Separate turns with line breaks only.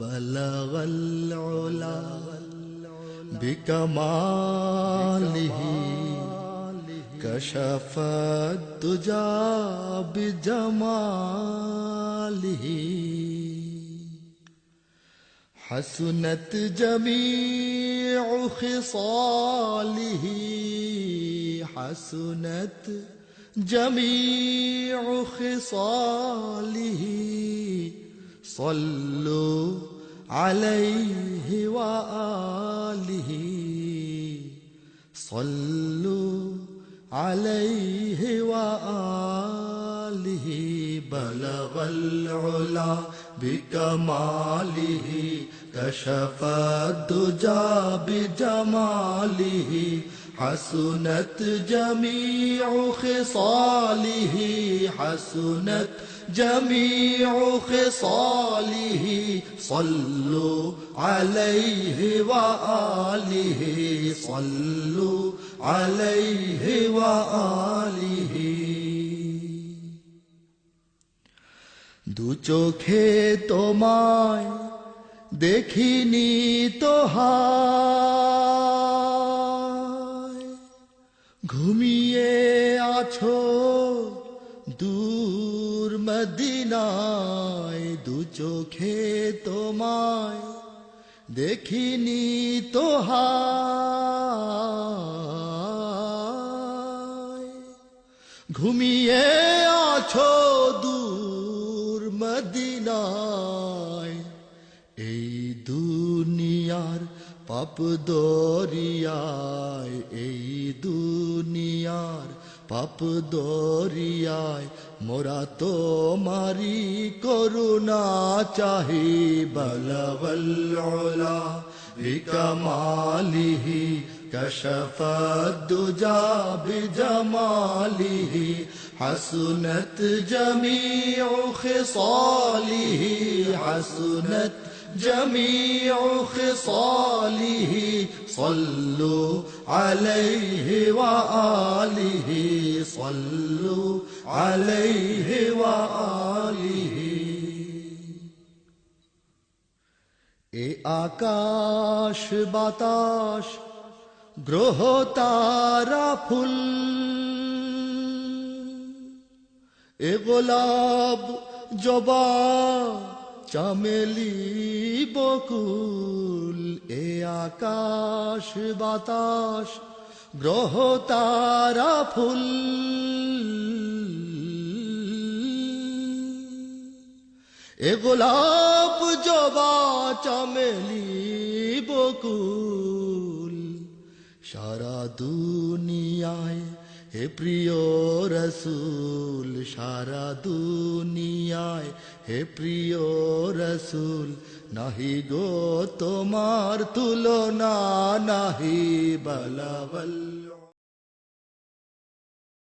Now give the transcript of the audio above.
بلغ العلا بكماله كشف الدجى بجماله. حسنت جميع خصاله. حسنت جميع خصاله. صلوا عليه وآله. صلوا عليه وآله. بلغ العلا بكماله. كشف الدجى بجماله. حسنت جميع خصاله. حسنت جميع خصاله صلوا عليه وآله صلوا عليه وآله দু চোখে তোমায় দেখিনি তো হায় ঘুমিয়ে আছো দূর মদিনায় দু চোখে তোমায় দেখিনি তো হায় ঘুমিয়ে আছো দূর মদিনায়, এই দুনিয়ার পাপ দরিয়ায় এই দুনিয়ার পাপ দরিয়ায় মোরা তো মারি করুণা চাহি বলবল্লা বিকমালিহি كشف الدجى بجماله حسنت جميع خصاله حسنت جميع خصاله صلوا عليه وآله صلوا عليه وآله এ আকাশ বাতাস গ্রহ তারা ফুল এ গোলাপ জবা চামেলি বকুল এ আকাশ, বাতাস, গ্রহ, তারা, ফুল। এ গোলাপ জবা চামেলি বকুল, সারা দুনিয়ায় হে প্রিয় রসুল, সারা দুনিয়ায় হে প্রিয় রসুল নাহি গো তোমার তুলনা নাহি বলবল